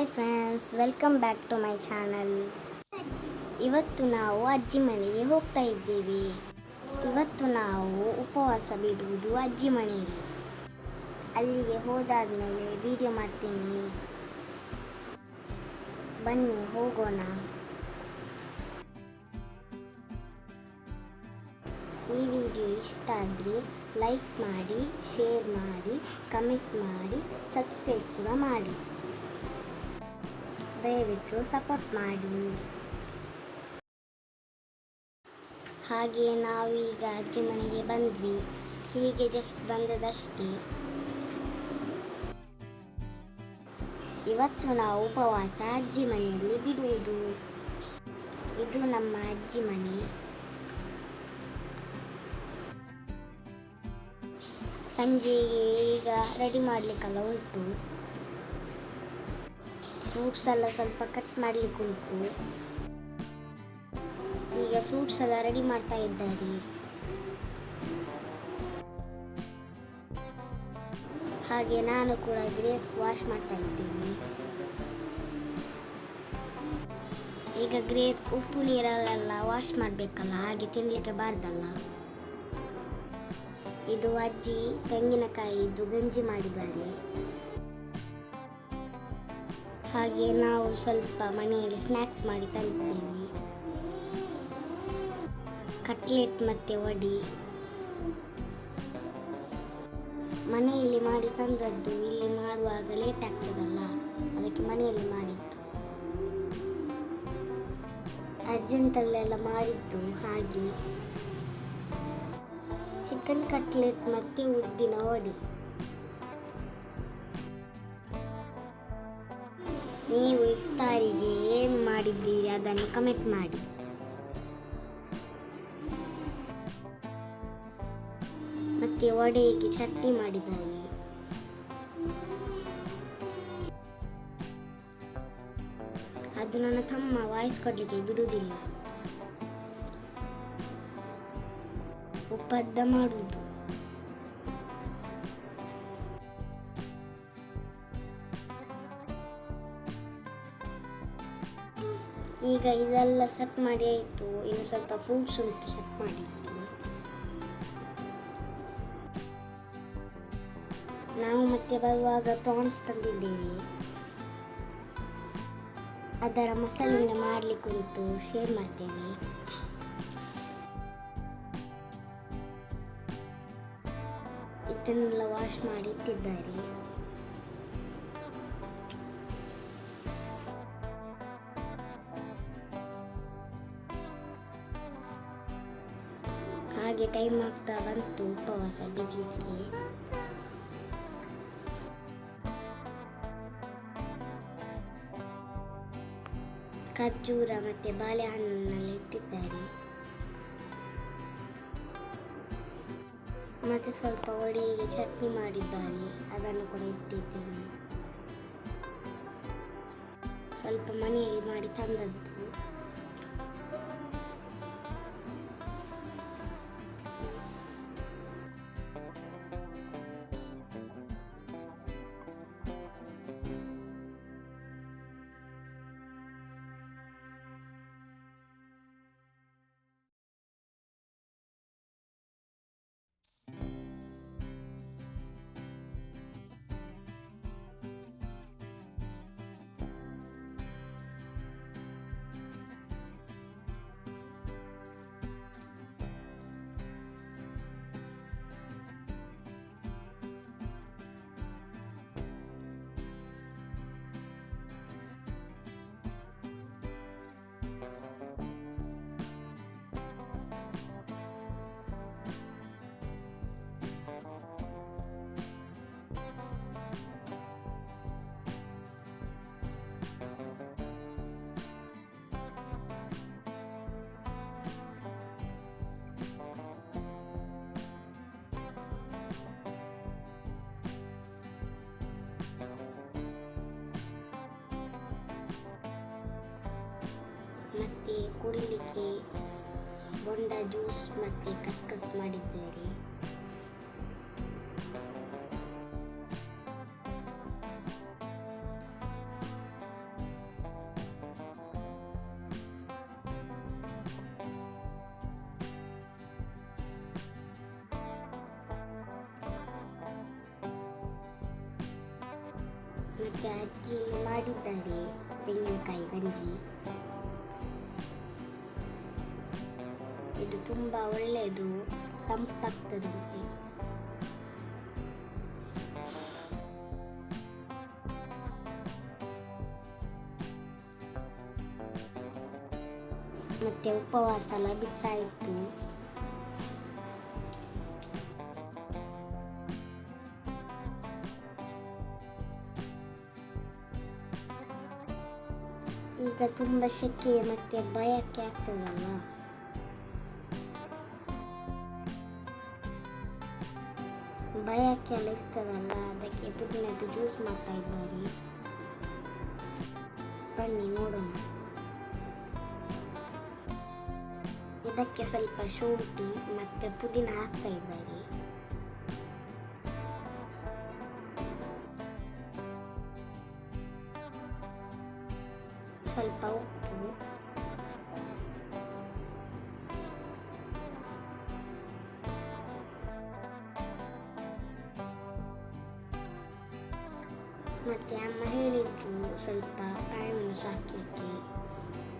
Hi friends, welcome back to my channel. ಇವತ್ತು ನಾವು ಅಜ್ಜಿ ಮನೆಗೆ ಹೋಗ್ತಾ ಇದ್ದೀವಿ. ಇವತ್ತು ನಾವು ಉಪವಾಸ ಬಿಡುವುದು ಅಜ್ಜಿ ಮನೆಯಲ್ಲಿ. ಅಲ್ಲಿಗೆ ಹೋದಾದ್ಮೇಲೆ ವಿಡಿಯೋ ಮಾಡ್ತೀನಿ. ಬನ್ನಿ, ಹೋಗೋಣ. ಈ ವಿಡಿಯೋ ಇಷ್ಟ ಆದರೆ ಲೈಕ್ ಮಾಡಿ ಶೇರ್ ಮಾಡಿ ಕಮೆಂಟ್ ಮಾಡಿ ಸಬ್ಸ್ಕ್ರೈಬ್ ಕೂಡ ಮಾಡಿ. ದಯವಿಟ್ಟು ಸಪೋರ್ಟ್ ಮಾಡಿ. ಹಾಗೆ ನಾವೀಗ ಅಜ್ಜಿ ಮನೆಗೆ ಬಂದ್ವಿ. ಹೀಗೆ ಜಸ್ಟ್ ಬಂದದಷ್ಟೇ. ಇವತ್ತು ನಾವು ಉಪವಾಸ ಅಜ್ಜಿ ಮನೆಯಲ್ಲಿ ಬಿಡುವುದು. ಇದು ನಮ್ಮ ಅಜ್ಜಿ ಮನೆ. ಸಂಜೆಗೆ ಈಗ ರೆಡಿ ಮಾಡಲಿಕ್ಕೆಲ್ಲ ಉಂಟು. ಫ್ರೂಟ್ಸ್ ಎಲ್ಲ ಸ್ವಲ್ಪ ಕಟ್ ಮಾಡಲಿಕ್ಕೆ ಉಂಟು. ಈಗ ಫ್ರೂಟ್ಸ್ ಎಲ್ಲ ರೆಡಿ ಮಾಡ್ತಾ ಇದ್ದಾರೆ. ಹಾಗೆ ನಾನು ಕೂಡ ಗ್ರೇಪ್ಸ್ ವಾಶ್ ಮಾಡ್ತಾ ಇದ್ದೀನಿ. ಈಗ ಗ್ರೇಪ್ಸ್ ಉಪ್ಪು ನೀರಲ್ಲೆಲ್ಲ ವಾಶ್ ಮಾಡಬೇಕಲ್ಲ, ಹಾಗೆ ತಿನ್ನಲಿಕ್ಕೆ ಬಾರ್ದಲ್ಲ. ಇದು ಅಜ್ಜಿ ತೆಂಗಿನಕಾಯಿದು ಗಂಜಿ ಮಾಡಿದ್ದಾರೆ. ಹಾಗೆ ನಾವು ಸ್ವಲ್ಪ ಮನೆಯಲ್ಲಿ ಸ್ನ್ಯಾಕ್ಸ್ ಮಾಡಿ ತಂದಿದ್ದೇವೆ ಕಟ್ಲೆಟ್ ಮತ್ತು ವಡಿ. ಮನೆಯಲ್ಲಿ ಮಾಡಿ ತಂದದ್ದು ಇಲ್ಲಿ ಮಾಡುವಾಗ ಲೇಟ್ ಆಗ್ತದಲ್ಲ, ಅದಕ್ಕೆ ಮನೆಯಲ್ಲಿ ಮಾಡಿದ್ದು. ಅರ್ಜೆಂಟಲ್ಲೆಲ್ಲ ಮಾಡಿದ್ದು ಹಾಗೆ. ಚಿಕನ್ ಕಟ್ಲೆಟ್ ಮತ್ತು ಉದ್ದಿನ ವಡೆ. ನೀವು ಇಫ್ತಾರಿಗೆ ಏನು ಮಾಡಿದ್ದೀರಿ? ಅದನ್ನು ಕಮೆಂಟ್ ಮಾಡಿ. ಮತ್ತೆ ವಡೆಗೆ ಚಟ್ನಿ ಮಾಡಿದ್ದಾರೆ. ಅದು ನನ್ನ ತಮ್ಮ ವಾಯ್ಸ್ ಕೊಡಲಿಕ್ಕೆ ಬಿಡುವುದಿಲ್ಲ. ಒಪ್ಪದ್ದ ಮಾಡುವುದು. ಈಗ ಇದೆಲ್ಲ ಸೆಟ್ ಮಾಡಿ ಆಯಿತು. ಇನ್ನು ಸ್ವಲ್ಪ ಫ್ರೂಟ್ಸ್ ಉಂಟು ಸೆಟ್ ಮಾಡಿ ನಾವು ಮತ್ತೆ ಬರುವಾಗ ಪ್ರಾನ್ಸ್ ತಂದಿದ್ದೇವೆ. ಅದರ ಮಸಾಲೆ ಮಾಡಲಿಕ್ಕುಂಟು ಶೇರ್ ಮಾಡ್ತೇವೆ ಇದನ್ನೆಲ್ಲ ವಾಶ್ ಮಾಡಿ ಇಟ್ಟಿದ್ದಾರೆ. ಹಾಗೆ ಟೈಮ್ ಆಗ್ತಾ ಬಂತು, ಉಪವಾಸ ಬಿಡ್ಲಿಕ್ಕೆ. ಖರ್ಜೂರ ಮತ್ತೆ ಬಾಳೆಹಣ್ಣನ್ನೆಲ್ಲ ಇಟ್ಟಿದ್ದಾರೆ. ಮತ್ತೆ ಸ್ವಲ್ಪ ಒಡಿಗೆ ಚಟ್ನಿ ಮಾಡಿದ್ದಾರೆ, ಅದನ್ನು ಕೂಡ ಇಟ್ಟಿದ್ದೇನೆ. ಸ್ವಲ್ಪ ಮನೆಯಲ್ಲಿ ಮಾಡಿ ತಂದದ್ದು. ಕುಡಿಲಿಕ್ಕೆ ಬೊಂಡ ಜ್ಯೂಸ್ ಮತ್ತೆ ಕಸ್ಕಸ್ ಮಾಡಿದ್ದಾರೆ. ಮತ್ತೆ ಅಜ್ಜಿ ಮಾಡಿದ್ದಾರೆ ತೆಂಗಿನಕಾಯಿ ಗಂಜಿ. ಒಳ್ಳೆಯದು ತಂಪಾಗ್ತದಂತೆ. ಮತ್ತೆ ಉಪವಾಸ ಎಲ್ಲ ಬಿಟ್ಟಾಯಿತು ಈಗ ತುಂಬ ಶೆಕೆ ಮತ್ತೆ ಭಯಕ್ಕೆ ಆಗ್ತದಲ್ಲ ಭಯಕ್ಕೆ ಎಲ್ಲ ಇರ್ತದಲ್ಲ ಅದಕ್ಕೆ ಪುದೀನದ್ದು ಜ್ಯೂಸ್ ಮಾಡ್ತಾ ಇದ್ದಾರೆ. ಬನ್ನಿ ನೋಡೋಣ. ಇದಕ್ಕೆ ಸ್ವಲ್ಪ ಶುಂಠಿ ಮತ್ತೆ ಪುದೀನ ಹಾಕ್ತಾ ಇದ್ದಾರೆ. ಸ್ವಲ್ಪ ಉಪ್ಪು ಅಮ್ಮ ಹೇಳಿದ್ರು ಸ್ವಲ್ಪ ಕಾಯಿಮೆಣಸು ಹಾಕಲಿಕ್ಕೆ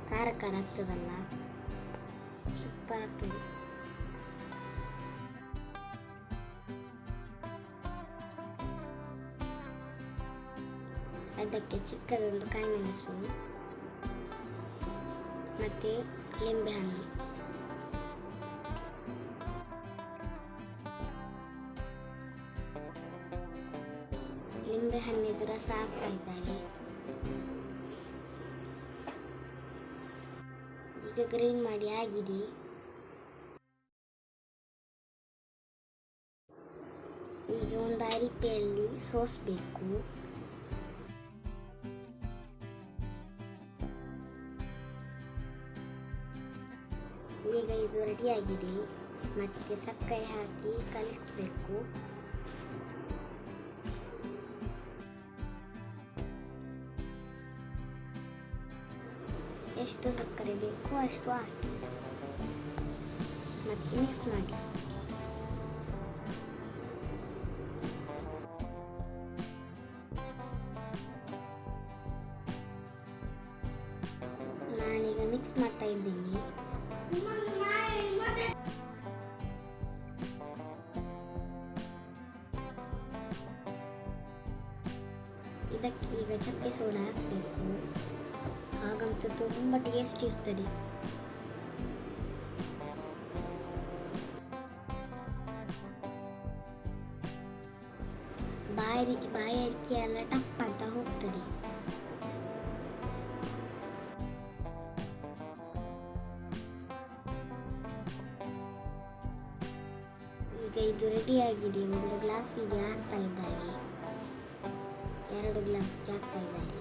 ಖಾರ ಖಾರ ಆಗ್ತದಲ್ಲ? ಸೂಪರ್ ಆಗ್ತದೆ. ಅದಕ್ಕೆ ಚಿಕ್ಕದೊಂದು ಕಾಯಿಮೆಣಸು ಲಿಂಬೆ ಲಿಂಬೆಹಣ್ಣು ಲಿಂಬೆಹಣ್ಣಿದು ರಸ ಹಾಕ್ತಾ ಈಗ ಗ್ರೈಂಡ್ ಮಾಡಿ ಆಗಿದೆ. ಈಗ ಒಂದು ಅರಿಪೆಯಲ್ಲಿ ಸೋಸಬೇಕು. ಈಗ ಇದು ರೆಡಿಯಾಗಿದೆ ಮತ್ತೆ ಸಕ್ಕರೆ ಹಾಕಿ ಕಲಿಸ್ಬೇಕು. ಎಷ್ಟು ಸಕ್ಕರೆ ಬೇಕು ಅಷ್ಟು ಹಾಕಿ ಮತ್ತೆ ಮಿಕ್ಸ್ ಮಾಡಿ ನಾನೀಗ ಮಿಕ್ಸ್ ಮಾಡ್ತಾ ಇದ್ದೀನಿ. ಇದಕ್ಕೆ ಈಗ ಚಪ್ಪೆ ಸೋಡಾ ಹಾಕಬೇಕು. ಹಾಗಂತೂ ತುಂಬ ಟೇಸ್ಟ್ ಇರ್ತದೆ. ಬಾಯಿ ಬಾಯಿ ಎಲ್ಲ ಟಪ್ ಅಂತ ಹೋಗ್ತದೆ. ಈಗ ಇದು ರೆಡಿಯಾಗಿದೆ ಒಂದು ಗ್ಲಾಸಿಗೆ ಹಾಕ್ತಾ ಇದ್ದಾರೆ ಎರಡು ಗ್ಲಾಸ್ಗೆ ಹಾಕ್ತಾ ಇದ್ದಾರೆ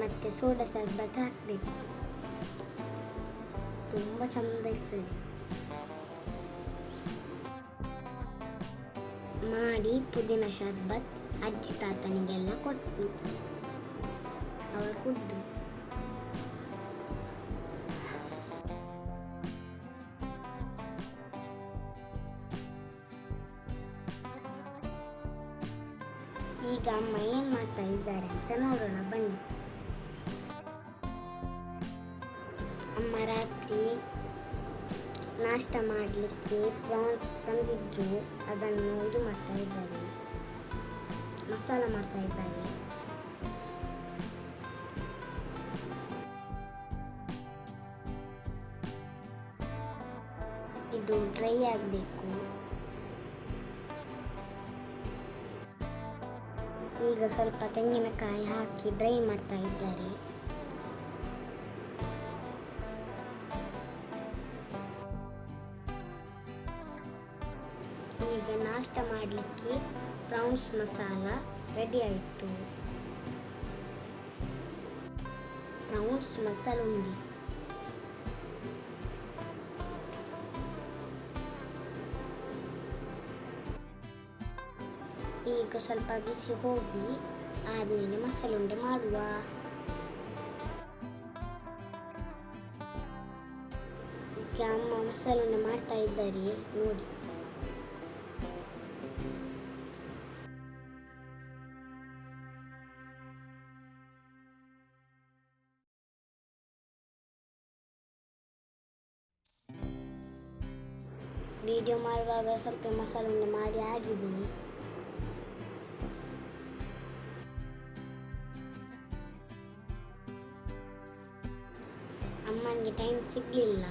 ಮತ್ತೆ ಸೋಡಾ ಸರ್ಬತ್ ಹಾಕಬೇಕು. ತುಂಬ ಚಂದ ಇರ್ತದೆ. ಮಾಡಿ ಪುದೀನ ಶರ್ಬತ್ ಅಜ್ಜಿ ತಾತನಿಗೆಲ್ಲ ಕೊಟ್ಟು ಅವರು ಕುಡ್ದು ಈಗ ಅಮ್ಮ ಏನು ಮಾಡ್ತಾ ಇದ್ದಾರೆ ಅಂತ ನೋಡೋಣ, ಬನ್ನಿ. ರಾತ್ರಿ ನಾಷ್ಟ ಮಾಡಲಿಕ್ಕೆ ಪ್ರಾನ್ಸ್ ತಂದಿದ್ರು. ಅದನ್ನು ಇದು ಮಾಡ್ತಾ ಇದ್ದಾರೆ. ಮಸಾಲ ಮಾಡ್ತಾ ಇದ್ದಾರೆ. ಇದು ಡ್ರೈ ಆಗಬೇಕು. ಈಗ ಸ್ವಲ್ಪ ತೆಂಗಿನಕಾಯಿ ಹಾಕಿ ಡ್ರೈ ಮಾಡ್ತಾ ಇದ್ದಾರೆ. ಈಗ ನಾಷ್ಟ ಮಾಡಲಿಕ್ಕೆ ಪ್ರೌನ್ಸ್ ಮಸಾಲ ರೆಡಿ ಆಯಿತು. ಪ್ರೌನ್ಸ್ ಮಸಾಲ ಉಂಡಿ. ಈಗ ಸ್ವಲ್ಪ ಬಿಸಿ ಹೋಗಿ ಆದ್ಮೇಲೆ ಮಸಾಲೆ ಉಂಡೆ ಮಾಡುವ. ಈಗ ಅಮ್ಮ ಮಸಾಲುಂಡೆ ಮಾಡ್ತಾ ಇದ್ದಾರೆ, ನೋಡಿ. ವಿಡಿಯೋ ಮಾಡುವಾಗ ಸ್ವಲ್ಪ ಮಸಾಲೆ ಮಾಡಿ ಆಗಿದೆ. ಅಮ್ಮನಿಗೆ ಟೈಮ್ ಸಿಗಲಿಲ್ಲ.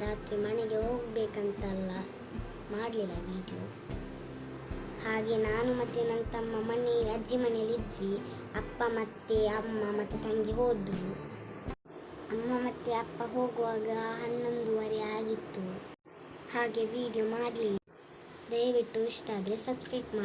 ರಾತ್ರಿ ಮನೆಗೆ ಹೋಗ್ಬೇಕಂತಲ್ಲ ಮಾಡಲಿಲ್ಲ ವಿಡಿಯೋ ಹಾಗೆ ನಾನು ಮತ್ತು ನನ್ನ ತಮ್ಮ ಮನೆ ಅಜ್ಜಿ ಮನೆಯಲ್ಲಿ ಇದ್ವಿ. ಅಪ್ಪ ಮತ್ತು ಅಮ್ಮ ಮತ್ತು ತಂಗಿ ಹೋದರು. ಅಮ್ಮ ಮತ್ತು ಅಪ್ಪ ಹೋಗುವಾಗ ಹನ್ನೊಂದುವರೆ ಆಗಿತ್ತು. ಹಾಗೆ ವಿಡಿಯೋ ಮಾಡಲಿಲ್ಲ ದಯವಿಟ್ಟು ಇಷ್ಟ ಆದರೆ ಸಬ್ಸ್ಕ್ರೈಬ್ ಮಾಡಿ.